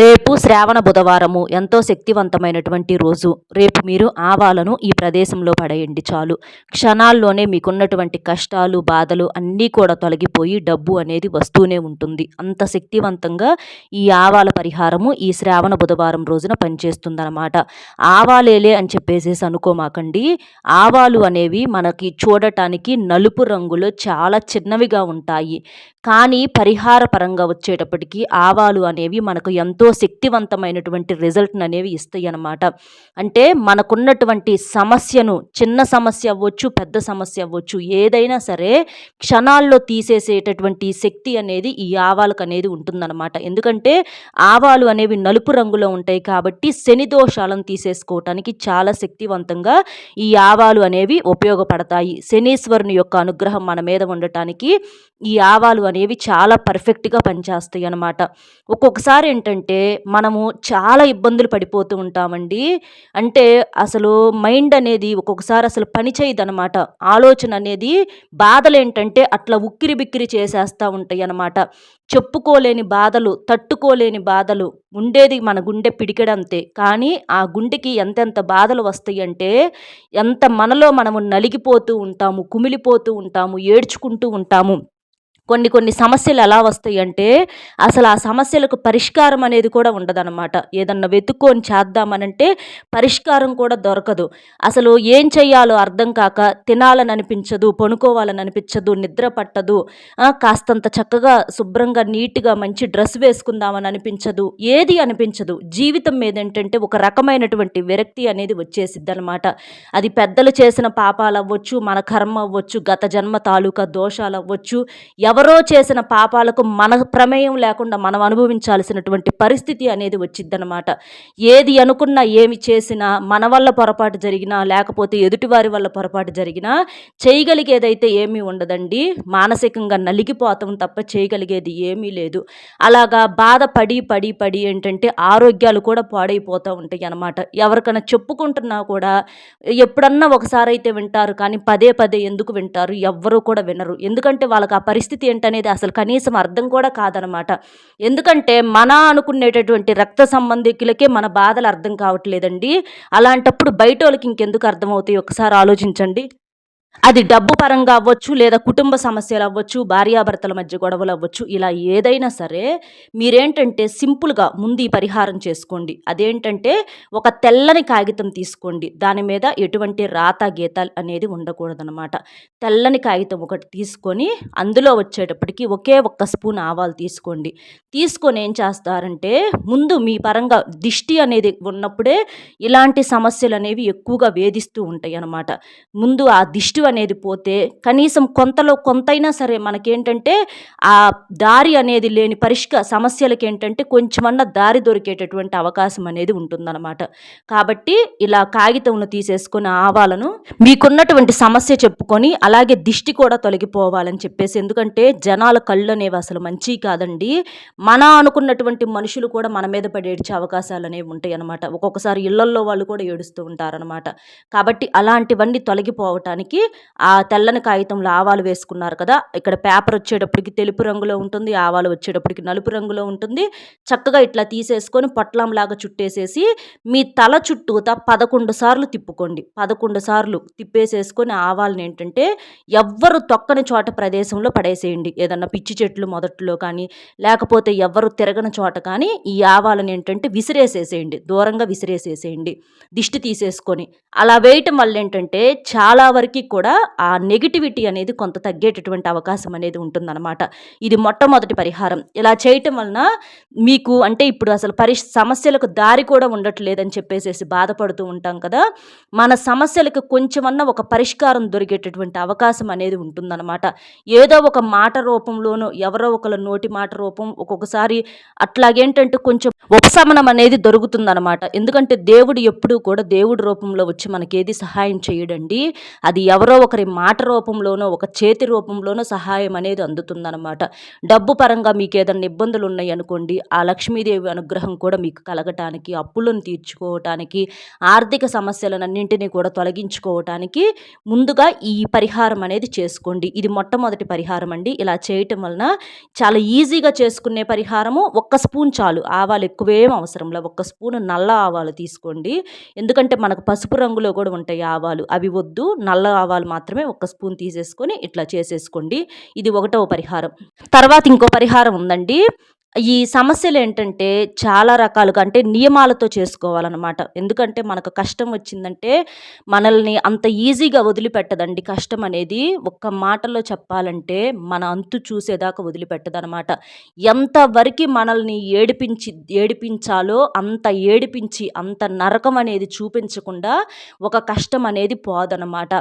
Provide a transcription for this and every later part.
రేపు శ్రావణ బుధవారము ఎంతో శక్తివంతమైనటువంటి రోజు. రేపు మీరు ఆవాలను ఈ ప్రదేశంలో పడేయండి చాలు. క్షణాల్లోనే మీకున్నటువంటి కష్టాలు బాధలు అన్నీ కూడా తొలగిపోయి డబ్బు అనేది వస్తూనే ఉంటుంది. అంత శక్తివంతంగా ఈ ఆవాల పరిహారము ఈ శ్రావణ బుధవారం రోజున పనిచేస్తుందన్నమాట. ఆవాలేలే అని చెప్పేసేసి అనుకోమాకండి. ఆవాలు అనేవి మనకి చూడటానికి నలుపు రంగులో చాలా చిన్నవిగా ఉంటాయి. కానీ పరిహార పరంగా వచ్చేటప్పటికి ఆవాలు అనేవి మనకు ఎంతో ఎంతో శక్తివంతమైనటువంటి రిజల్ట్ని అనేవి ఇస్తాయి అన్నమాట అంటే మనకున్నటువంటి సమస్యను చిన్న సమస్య అవ్వచ్చు పెద్ద సమస్య అవ్వచ్చు ఏదైనా సరే క్షణాల్లో తీసేసేటటువంటి శక్తి అనేది ఈ ఆవాలకు అనేది ఉంటుందన్నమాట. ఎందుకంటే ఆవాలు అనేవి నలుపు రంగులో ఉంటాయి కాబట్టి శని దోషాలను తీసేసుకోవటానికి చాలా శక్తివంతంగా ఈ ఆవాలు అనేవి ఉపయోగపడతాయి. శనీశ్వరుని యొక్క అనుగ్రహం మన మీద ఉండటానికి ఈ ఆవాలు అనేవి చాలా పర్ఫెక్ట్గా పనిచేస్తాయి అన్నమాట ఒక్కొక్కసారి ఏంటంటే మనము చాలా ఇబ్బందులు పడిపోతూ ఉంటామండి. అంటే అసలు మైండ్ అనేది ఒక్కొక్కసారి అసలు పని చేయదనమాట ఆలోచన అనేది బాధలు ఏంటంటే అట్లా ఉక్కిరి బిక్కిరి చేసేస్తూ ఉంటాయి అనమాట చెప్పుకోలేని బాధలు తట్టుకోలేని బాధలు ఉండేది మన గుండె పిడికెడంతే. కానీ ఆ గుండెకి ఎంతెంత బాధలు వస్తాయి అంటే ఎంత మనలో మనము నలిగిపోతూ ఉంటాము కుమిలిపోతూ ఉంటాము ఏడ్చుకుంటూ ఉంటాము. కొన్ని కొన్ని సమస్యలు ఎలా వస్తాయి అంటే అసలు ఆ సమస్యలకు పరిష్కారం అనేది కూడా ఉండదన్నమాట. ఏదన్నా వెతుక్కొని చేద్దామనంటే పరిష్కారం కూడా దొరకదు. అసలు ఏం చేయాలో అర్థం కాక తినాలని అనిపించదు పనుకోవాలని అనిపించదు నిద్ర పట్టదు కాస్తంత చక్కగా శుభ్రంగా నీట్గా మంచి డ్రెస్ వేసుకుందామని అనిపించదు ఏది అనిపించదు. జీవితం మీద ఏంటంటే ఒక రకమైనటువంటి విరక్తి అనేది వచ్చేసిద్ది అనమాట అది పెద్దలు చేసిన పాపాలు అవ్వచ్చు మన కర్మ అవ్వచ్చు గత జన్మ తాలూకా దోషాలు అవ్వచ్చు ఎవరో చేసిన పాపాలకు మన ప్రమేయం లేకుండా మనం అనుభవించాల్సినటువంటి పరిస్థితి అనేది వచ్చిద్దనమాట ఏది అనుకున్నా ఏమి చేసినా మన వల్ల పొరపాటు జరిగినా లేకపోతే ఎదుటివారి వల్ల పొరపాటు జరిగినా చేయగలిగేదైతే ఏమీ ఉండదండి. మానసికంగా నలిగిపోతాం తప్ప చేయగలిగేది ఏమీ లేదు. అలాగా బాధ పడి పడి పడి ఏంటంటే ఆరోగ్యాలు కూడా పాడైపోతూ ఉంటాయి అన్నమాట. ఎవరికైనా చెప్పుకుంటున్నా కూడా ఎప్పుడన్నా ఒకసారి అయితే వింటారు కానీ పదే పదే ఎందుకు వింటారు? ఎవ్వరూ కూడా వినరు. ఎందుకంటే వాళ్ళకి ఆ పరిస్థితి ఏంటనేది అసలు కనీసం అర్థం కూడా కాదనమాట. ఎందుకంటే మన అనుకునేటటువంటి రక్త సంబంధికులకే మన బాధలు అర్థం కావట్లేదండి. అలాంటప్పుడు బయట వాళ్ళకి ఇంకెందుకు అర్థమవుతాయి? ఒకసారి ఆలోచించండి. అది డబ్బు పరంగా అవ్వచ్చు లేదా కుటుంబ సమస్యలు అవ్వచ్చు భార్యాభర్తల మధ్య గొడవలు అవ్వచ్చు ఇలా ఏదైనా సరే మీరేంటంటే సింపుల్గా ముందు ఈ పరిహారం చేసుకోండి. అదేంటంటే ఒక తెల్లని కాగితం తీసుకోండి. దాని మీద ఎటువంటి రాత గీతాలు అనేది ఉండకూడదనమాట తెల్లని కాగితం ఒకటి తీసుకొని అందులో వచ్చేటప్పటికి ఒకే ఒక్క స్పూన్ ఆవాలు తీసుకోండి. తీసుకొని ఏం చేస్తారంటే ముందు మీ పరంగా దిష్టి అనేది ఉన్నప్పుడే ఇలాంటి సమస్యలు అనేవి ఎక్కువగా వేధిస్తూ ఉంటాయి అన్నమాట ముందు ఆ దిష్టి అనేది పోతే కనీసం కొంతలో కొంతైనా సరే మనకేంటంటే ఆ దారి అనేది లేని పరిష్క సమస్యలకి ఏంటంటే కొంచెమన్నా దారి దొరికేటటువంటి అవకాశం అనేది ఉంటుందన్నమాట. కాబట్టి ఇలా కాగితంను తీసేసుకుని ఆవాలను మీకున్నటువంటి సమస్య చెప్పుకొని అలాగే దిష్టి కూడా తొలగిపోవాలని చెప్పేసి ఎందుకంటే జనాల కళ్ళు అనేవి అసలు మంచి కాదండి. మన అనుకున్నటువంటి మనుషులు కూడా మన మీద పడి ఏడ్చే అవకాశాలు అనేవి ఉంటాయి అనమాట ఒక్కొక్కసారి ఇళ్ళల్లో వాళ్ళు కూడా ఏడుస్తూ ఉంటారనమాట కాబట్టి అలాంటివన్నీ తొలగిపోవటానికి ఆ తెల్లని కాగితంలో ఆవాలు వేసుకున్నారు కదా ఇక్కడ పేపర్ వచ్చేటప్పటికి తెలుపు రంగులో ఉంటుంది ఆవాలు వచ్చేటప్పటికి నలుపు రంగులో ఉంటుంది. చక్కగా ఇట్లా తీసేసుకొని పొట్లంలాగా చుట్టేసేసి మీ తల చుట్టూతా పదకొండు సార్లు తిప్పుకోండి. పదకొండు సార్లు తిప్పేసేసుకొని ఆవాలని ఏంటంటే ఎవ్వరు తొక్కని చోట ప్రదేశంలో పడేసేయండి. ఏదన్నా పిచ్చి చెట్లు మొదట్లో కానీ లేకపోతే ఎవ్వరు తిరగని చోట కానీ ఈ ఆవాలను ఏంటంటే విసిరేసేసేయండి. దూరంగా విసిరేసేసేయండి. దిష్టి తీసేసుకొని. అలా వేయటం వల్ల ఏంటంటే చాలా వరకు కూడా కూడా ఆ నెగిటివిటీ అనేది కొంత తగ్గేటటువంటి అవకాశం అనేది ఉంటుందన్నమాట. ఇది మొట్టమొదటి పరిహారం. ఇలా చేయటం వలన మీకు అంటే ఇప్పుడు అసలు పరి సమస్యలకు దారి కూడా ఉండట్లేదని చెప్పేసి బాధపడుతూ ఉంటాం కదా మన సమస్యలకు కొంచెమన్నా ఒక పరిష్కారం దొరికేటటువంటి అవకాశం అనేది ఉంటుందన్నమాట. ఏదో ఒక మాట రూపంలోనూ ఎవరో ఒకళ్ళ నోటి మాట రూపం ఒక్కొక్కసారి అట్లాగేంటంటే కొంచెం ఉపశమనం అనేది దొరుకుతుందన్నమాట. ఎందుకంటే దేవుడు ఎప్పుడూ కూడా దేవుడి రూపంలో వచ్చి మనకేది సహాయం చేయడండి. అది ఎవరో ఎవరో ఒకరి మాట రూపంలోనో ఒక చేతి రూపంలోనో సహాయం అనేది అందుతుందన్నమాట. డబ్బు పరంగా మీకు ఏదైనా ఇబ్బందులు ఉన్నాయి అనుకోండి ఆ లక్ష్మీదేవి అనుగ్రహం కూడా మీకు కలగటానికి అప్పులను తీర్చుకోవటానికి ఆర్థిక సమస్యలన్నింటినీ కూడా తొలగించుకోవటానికి ముందుగా ఈ పరిహారం అనేది చేసుకోండి. ఇది మొట్టమొదటి పరిహారం అండి. ఇలా చేయటం వలన చాలా ఈజీగా చేసుకునే పరిహారము ఒక్క స్పూన్ చాలు. ఆవాలు ఎక్కువేం అవసరం లేదు ఒక్క స్పూన్ నల్ల ఆవాలు తీసుకోండి. ఎందుకంటే మనకు పసుపు రంగులో కూడా ఉంటాయి ఆవాలు. అవి వద్దు నల్ల ఆవాలు మాత్రమే ఒక స్పూన్ తీసేసుకొని ఇట్లా చేసేసుకోండి. ఇది ఒకటవ పరిహారం. తర్వాత ఇంకో పరిహారం ఉందండి. ఈ సమస్యలు ఏంటంటే చాలా రకాలుగా అంటే నియమాలతో చేసుకోవాలన్నమాట. ఎందుకంటే మనకు కష్టం వచ్చిందంటే మనల్ని అంత ఈజీగా వదిలిపెట్టదండి కష్టం అనేది. ఒక్క మాటలో చెప్పాలంటే మన అంతు చూసేదాకా వదిలిపెట్టదనమాట ఎంతవరకు మనల్ని ఏడిపించి ఏడిపించాలో అంత ఏడిపించి అంత నరకం అనేది చూపించకుండా ఒక కష్టం అనేది పోదనమాట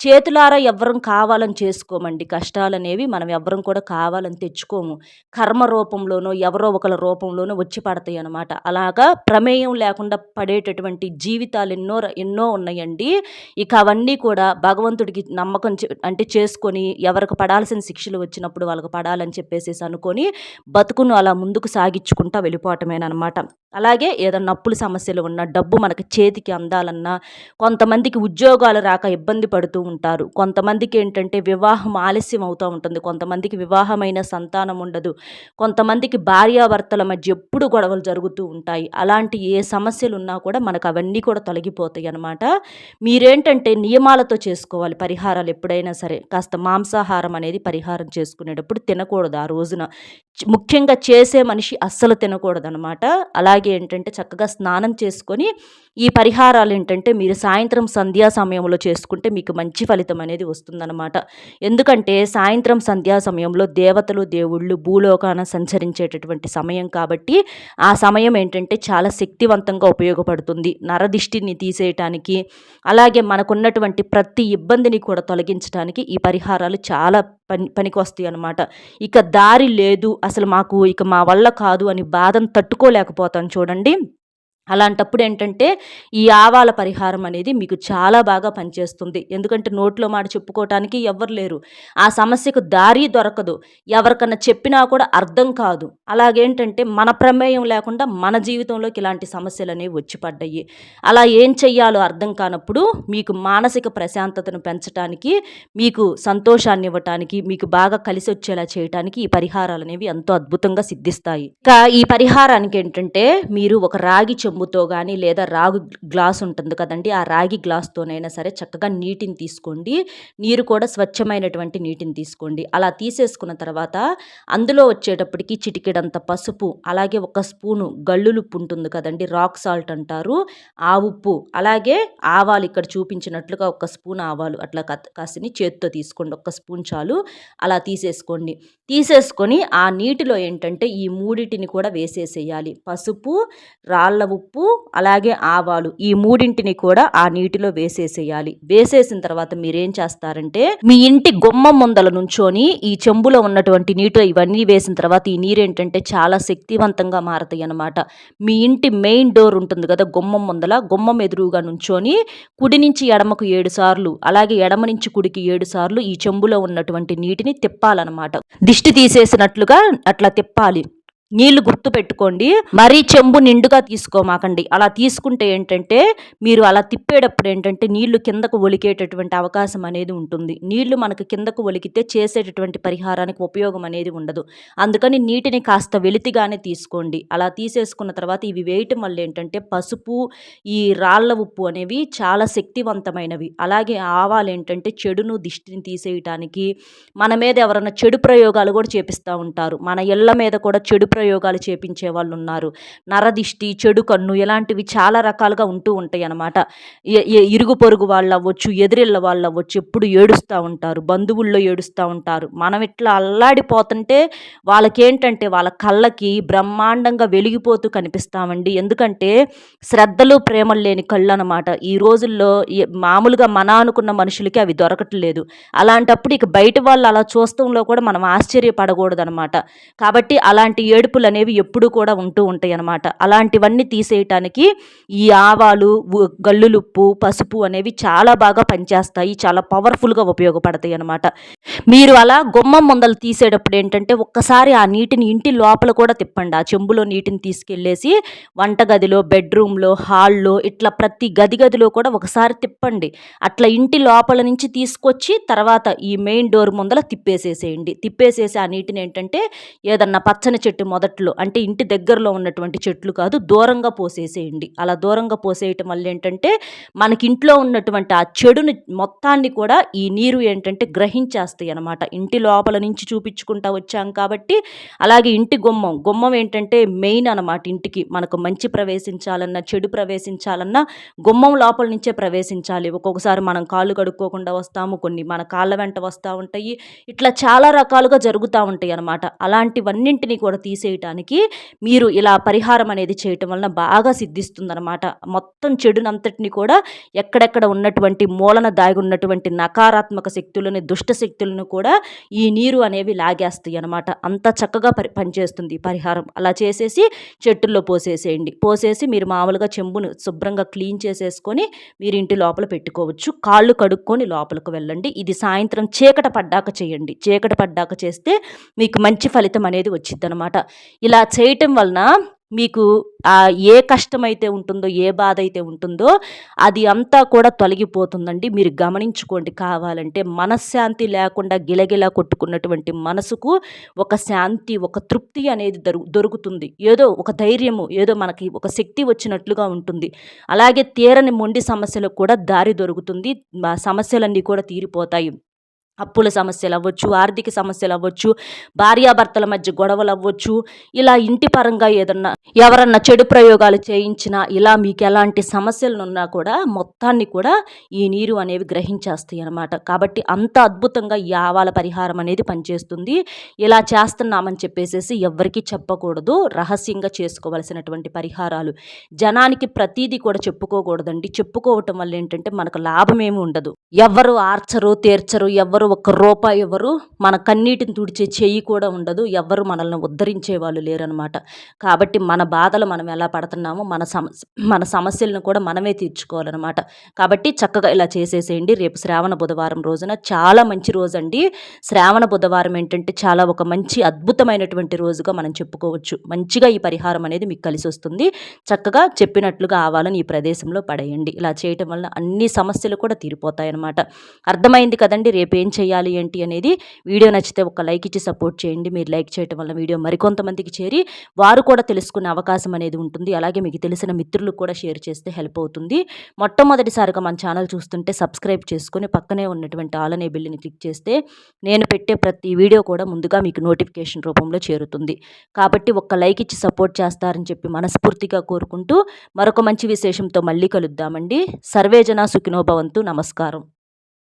చేతులారా ఎవ్వరం కావాలని చేసుకోమండి. కష్టాలనేవి మనం ఎవ్వరం కూడా కావాలని తెచ్చుకోము. కర్మ రూపంలోనో ఎవరో ఒకళ్ళ రూపంలోనో వచ్చి పడతాయి అన్నమాట. అలాగా ప్రమేయం లేకుండా పడేటటువంటి జీవితాలు ఎన్నో ఎన్నో ఉన్నాయండి. ఇక అవన్నీ కూడా భగవంతుడికి నమ్మకం అంటే చేసుకొని ఎవరికి పడాల్సిన శిక్షలు వచ్చినప్పుడు వాళ్ళకి పడాలని చెప్పేసి అనుకొని బతుకును అలా ముందుకు సాగించుకుంటా వెళ్ళిపోవటమేనమాట అలాగే ఏదైనా అప్పుల సమస్యలు ఉన్నా డబ్బు మనకి చేతికి అందాలన్నా కొంతమందికి ఉద్యోగాలు రాక ఇబ్బంది పడుతూ ఉంటారు. కొంతమందికి ఏంటంటే వివాహం ఆలస్యం అవుతూ ఉంటుంది. కొంతమందికి వివాహమైన సంతానం ఉండదు. కొంతమందికి భార్యాభర్తల మధ్య ఎప్పుడు గొడవలు జరుగుతూ ఉంటాయి. అలాంటి ఏ సమస్యలు ఉన్నా కూడా మనకు అవన్నీ కూడా తొలగిపోతాయి అన్నమాట. మీరేంటంటే నియమాలతో చేసుకోవాలి. పరిహారాలు ఎప్పుడైనా సరే. కాస్త మాంసాహారం అనేది పరిహారం చేసుకునేటప్పుడు తినకూడదు ఆ రోజున. ముఖ్యంగా చేసే మనిషి అస్సలు తినకూడదు అనమాట అలాగే ఏంటంటే చక్కగా స్నానం చేసుకొని ఈ పరిహారాలు ఏంటంటే మీరు సాయంత్రం సంధ్యా సమయంలో చేసుకుంటే మీకు మంచి ఫలితం అనేది వస్తుందన్నమాట. ఎందుకంటే సాయంత్రం సంధ్యా సమయంలో దేవతలు దేవుళ్ళు భూలోకాన సంచరించేటటువంటి సమయం కాబట్టి ఆ సమయం ఏంటంటే చాలా శక్తివంతంగా ఉపయోగపడుతుంది. నరదిష్టిని తీసేయటానికి అలాగే మనకున్నటువంటి ప్రతి ఇబ్బందిని కూడా తొలగించడానికి ఈ పరిహారాలు చాలా పని పనికి వస్తాయి అనమాట ఇక దారి లేదు అసలు మాకు ఇక మా వల్ల కాదు అని బాధను తట్టుకోలేకపోతాను చూడండి. అలాంటప్పుడు ఏంటంటే ఈ ఆవాల పరిహారం అనేది మీకు చాలా బాగా పనిచేస్తుంది. ఎందుకంటే నోట్లో మాట చెప్పుకోవటానికి ఎవ్వరు లేరు. ఆ సమస్యకు దారి దొరకదు. ఎవరికన్నా చెప్పినా కూడా అర్థం కాదు. అలాగేంటంటే మన ప్రమేయం లేకుండా మన జీవితంలోకి ఇలాంటి సమస్యలు అనేవి వచ్చి పడ్డాయి. అలా ఏం చెయ్యాలో అర్థం కానప్పుడు మీకు మానసిక ప్రశాంతతను పెంచడానికి మీకు సంతోషాన్ని ఇవ్వటానికి మీకు బాగా కలిసి వచ్చేలా చేయటానికి ఈ పరిహారాలు అనేవి ఎంతో అద్భుతంగా సిద్ధిస్తాయి. ఇంకా ఈ పరిహారానికి ఏంటంటే మీరు ఒక రాగి చెంబుతో కానీ లేదా రాగి గ్లాస్ ఉంటుంది కదండి ఆ రాగి గ్లాస్తోనైనా సరే చక్కగా నీటిని తీసుకోండి. నీరు కూడా స్వచ్ఛమైనటువంటి నీటిని తీసుకోండి. అలా తీసేసుకున్న తర్వాత అందులో వచ్చేటప్పటికి చిటికెడంత పసుపు అలాగే ఒక స్పూను గళ్ళులుప్పు ఉంటుంది కదండి రాక్ సాల్ట్ అంటారు ఆ ఉప్పు అలాగే ఆవాలు ఇక్కడ చూపించినట్లుగా ఒక స్పూన్ ఆవాలు అట్లా కాసిని చేత్తో తీసుకోండి ఒక స్పూన్ చాలు అలా తీసేసుకోండి. తీసేసుకొని ఆ నీటిలో ఏంటంటే ఈ మూడిటిని కూడా వేసేసేయాలి. పసుపు రాళ్ళ ఉప్పు ఉప్పు అలాగే ఆవాలు ఈ మూడింటిని కూడా ఆ నీటిలో వేసేసేయాలి. వేసేసిన తర్వాత మీరేం చేస్తారంటే మీ ఇంటి గుమ్మ ముందల నుంచొని ఈ చెంబులో ఉన్నటువంటి నీటిలో ఇవన్నీ వేసిన తర్వాత ఈ నీరు ఏంటంటే చాలా శక్తివంతంగా మారతాయి అనమాట మీ ఇంటి మెయిన్ డోర్ ఉంటుంది కదా గుమ్మం ముందల గుమ్మం ఎదురుగా నుంచొని కుడి నుంచి ఎడమకు ఏడు సార్లు అలాగే ఎడమ నుంచి కుడికి ఏడు సార్లు ఈ చెంబులో ఉన్నటువంటి నీటిని తిప్పాలన్నమాట. దిష్టి తీసేసినట్లుగా అట్లా తిప్పాలి. నీళ్ళు గుర్తు పెట్టుకోండి మరీ చెంబు నిండుగా తీసుకోమాకండి. అలా తీసుకుంటే ఏంటంటే మీరు అలా తిప్పేటప్పుడు ఏంటంటే నీళ్ళు కిందకు ఒలికేటటువంటి అవకాశం అనేది ఉంటుంది. నీళ్ళు మనకు కిందకు ఒలికితే చేసేటటువంటి పరిహారానికి ఉపయోగం అనేది ఉండదు. అందుకని నీటిని కాస్త వెలితిగానే తీసుకోండి. అలా తీసేసుకున్న తర్వాత ఇవి వేయటం వల్ల ఏంటంటే పసుపు ఈ రాళ్ళ ఉప్పు అనేవి చాలా శక్తివంతమైనవి. అలాగే ఆవాలు ఏంటంటే చెడును దిష్టిని తీసేయటానికి మన మీద ఎవరైనా చెడు ప్రయోగాలు కూడా చేపిస్తూ ఉంటారు. మన ఇళ్ళ మీద కూడా చెడు ప్రయోగాలు చేపించే వాళ్ళు ఉన్నారు నరదిష్టి చెడు కన్ను ఇలాంటివి చాలా రకాలుగా ఉంటూ ఉంటాయి అన్నమాట ఇరుగు పొరుగు వాళ్ళు అవ్వచ్చు ఎదురిళ్ళ వాళ్ళు అవ్వచ్చు ఎప్పుడు ఏడుస్తూ ఉంటారు. బంధువుల్లో ఏడుస్తూ ఉంటారు. మనం ఇట్లా అల్లాడిపోతుంటే వాళ్ళకేంటంటే వాళ్ళ కళ్ళకి బ్రహ్మాండంగా వెలిగిపోతూ కనిపిస్తామండి. ఎందుకంటే శ్రద్ధలు ప్రేమలు లేని కళ్ళు అనమాట ఈ రోజుల్లో మామూలుగా మన అనుకున్న మనుషులకి అవి దొరకట్లేదు. అలాంటప్పుడు ఇక బయట వాళ్ళు అలా చూస్తంలో కూడా మనం ఆశ్చర్యపడకూడదు అనమాట కాబట్టి అలాంటి ఏడు ఏడుపులు అనేవి ఎప్పుడూ కూడా ఉంటూ ఉంటాయి అన్నమాట అలాంటివన్నీ తీసేయటానికి ఈ ఆవాలు గల్లులుప్పు పసుపు అనేవి చాలా బాగా పనిచేస్తాయి చాలా పవర్ఫుల్గా ఉపయోగపడతాయి అన్నమాట మీరు అలా గుమ్మం ముందలు తీసేటప్పుడు ఏంటంటే ఒక్కసారి ఆ నీటిని ఇంటి లోపల కూడా తిప్పండి. ఆ చెంబులో నీటిని తీసుకెళ్ళేసి వంటగదిలో బెడ్రూమ్లో హాల్లో ఇట్లా ప్రతి గది గదిలో కూడా ఒకసారి తిప్పండి. అట్లా ఇంటి లోపల నుంచి తీసుకొచ్చి తర్వాత ఈ మెయిన్ డోర్ ముందల తిప్పేసేసేయండి. తిప్పేసేసి ఆ నీటిని ఏంటంటే ఏదన్నా పచ్చని చెట్టు మొదట్లో అంటే ఇంటి దగ్గరలో ఉన్నటువంటి చెట్లు కాదు దూరంగా పోసేసేయండి. అలా దూరంగా పోసేయటం వల్ల ఏంటంటే మనకి ఇంట్లో ఉన్నటువంటి ఆ చెడుని మొత్తాన్ని కూడా ఈ నీరు ఏంటంటే గ్రహించేస్తాయి అనమాట ఇంటి లోపల నుంచి చూపించుకుంటా వచ్చాం కాబట్టి అలాగే ఇంటి గుమ్మం. గుమ్మం ఏంటంటే మెయిన్ అనమాట ఇంటికి. మనకు మంచి ప్రవేశించాలన్నా చెడు ప్రవేశించాలన్నా గుమ్మం లోపల నుంచే ప్రవేశించాలి. ఒక్కొక్కసారి మనం కాళ్ళు కడుక్కోకుండా వస్తాము కొన్ని మన కాళ్ళ వెంట వస్తూ ఉంటాయి. ఇట్లా చాలా రకాలుగా జరుగుతూ ఉంటాయి అనమాట అలాంటివన్నింటినీ కూడా తీసేయటానికి మీరు ఇలా పరిహారం అనేది చేయటం వలన బాగా సిద్ధిస్తుందనమాట మొత్తం చెడునంతటిని కూడా ఎక్కడెక్కడ ఉన్నటువంటి మూలన దాగి ఉన్నటువంటి నకారాత్మక శక్తులని దుష్ట శక్తులను కూడా ఈ నీరు అనేవి లాగేస్తాయి అనమాట అంత చక్కగా పరి పనిచేస్తుంది పరిహారం. అలా చేసేసి చెట్టుల్లో పోసేసేయండి. పోసేసి మీరు మామూలుగా చెంబును శుభ్రంగా క్లీన్ చేసేసుకొని మీరు ఇంటి లోపల పెట్టుకోవచ్చు. కాళ్ళు కడుక్కొని లోపలికి వెళ్ళండి. ఇది సాయంత్రం చీకట పడ్డాక చేయండి. చీకట పడ్డాక చేస్తే మీకు మంచి ఫలితం అనేది వచ్చిందనమాట ఇలా చేయటం వలన మీకు ఏ కష్టమైతే ఉంటుందో ఏ బాధ అయితే ఉంటుందో అది అంతా కూడా తొలగిపోతుందండి. మీరు గమనించుకోండి కావాలంటే మనశ్శాంతి లేకుండా గిలగిలా కొట్టుకున్నటువంటి మనసుకు ఒక శాంతి ఒక తృప్తి అనేది దొరు దొరుకుతుంది. ఏదో ఒక ధైర్యము ఏదో మనకి ఒక శక్తి వచ్చినట్లుగా ఉంటుంది. అలాగే తీరని మొండి సమస్యలకు కూడా దారి దొరుకుతుంది. సమస్యలన్నీ కూడా తీరిపోతాయి. అప్పుల సమస్యలు అవ్వచ్చు ఆర్థిక సమస్యలు అవ్వచ్చు భార్యాభర్తల మధ్య గొడవలు అవ్వచ్చు ఇలా ఇంటి పరంగా ఏదన్నా ఎవరన్నా చెడు ప్రయోగాలు చేయించినా ఇలా మీకు ఎలాంటి సమస్యలు ఉన్నా కూడా మొత్తాన్ని కూడా ఈ నీరు అనేవి గ్రహించేస్తాయి అనమాట కాబట్టి అంత అద్భుతంగా ఈ ఆవాల పరిహారం అనేది పనిచేస్తుంది. ఇలా చేస్తున్నామని చెప్పేసేసి ఎవ్వరికీ చెప్పకూడదు. రహస్యంగా చేసుకోవలసినటువంటి పరిహారాలు. జనానికి ప్రతీది కూడా చెప్పుకోకూడదండి. చెప్పుకోవటం వల్ల ఏంటంటే మనకు లాభమేమి ఉండదు. ఎవరు ఆర్చరు తీర్చరు ఎవరు ఎవరు ఒక్క రూపాయి ఎవరు మన కన్నీటిని తుడిచే చెయ్యి కూడా ఉండదు. ఎవరు మనల్ని ఉద్ధరించే వాళ్ళు లేరనమాట కాబట్టి మన బాధలు మనం ఎలా పడుతున్నామో మన సమస్య మన సమస్యలను కూడా మనమే తీర్చుకోవాలన్నమాట. కాబట్టి చక్కగా ఇలా చేసేసేయండి. రేపు శ్రావణ బుధవారం రోజున చాలా మంచి రోజు అండి శ్రావణ బుధవారం ఏంటంటే చాలా ఒక మంచి అద్భుతమైనటువంటి రోజుగా మనం చెప్పుకోవచ్చు. మంచిగా ఈ పరిహారం అనేది మీకు కలిసి వస్తుంది. చక్కగా చెప్పినట్లుగా ఆవాలని ఈ ప్రదేశంలో పడేయండి. ఇలా చేయటం వల్ల అన్ని సమస్యలు కూడా తీరిపోతాయన్నమాట. అర్థమైంది కదండి? రేపు ఏం చేయాలి ఏంటి అనేది వీడియో నచ్చితే ఒక లైక్ ఇచ్చి సపోర్ట్ చేయండి. మీరు లైక్ చేయడం వల్ల వీడియో మరికొంతమందికి చేరి వారు కూడా తెలుసుకునే అవకాశం అనేది ఉంటుంది. అలాగే మీకు తెలిసిన మిత్రులకు కూడా షేర్ చేస్తే హెల్ప్ అవుతుంది. మొట్టమొదటిసారిగా మన ఛానల్ చూస్తుంటే సబ్స్క్రైబ్ చేసుకుని పక్కనే ఉన్నటువంటి ఆల్ అనే బిల్లుని క్లిక్ చేస్తే నేను పెట్టే ప్రతి వీడియో కూడా ముందుగా మీకు నోటిఫికేషన్ రూపంలో చేరుతుంది. కాబట్టి ఒక్క లైక్ ఇచ్చి సపోర్ట్ చేస్తారని చెప్పి మనస్ఫూర్తిగా కోరుకుంటూ మరొక మంచి విశేషంతో మళ్ళీ కలుద్దామండి. సర్వేజన సుఖినోభవంతు నమస్కారం.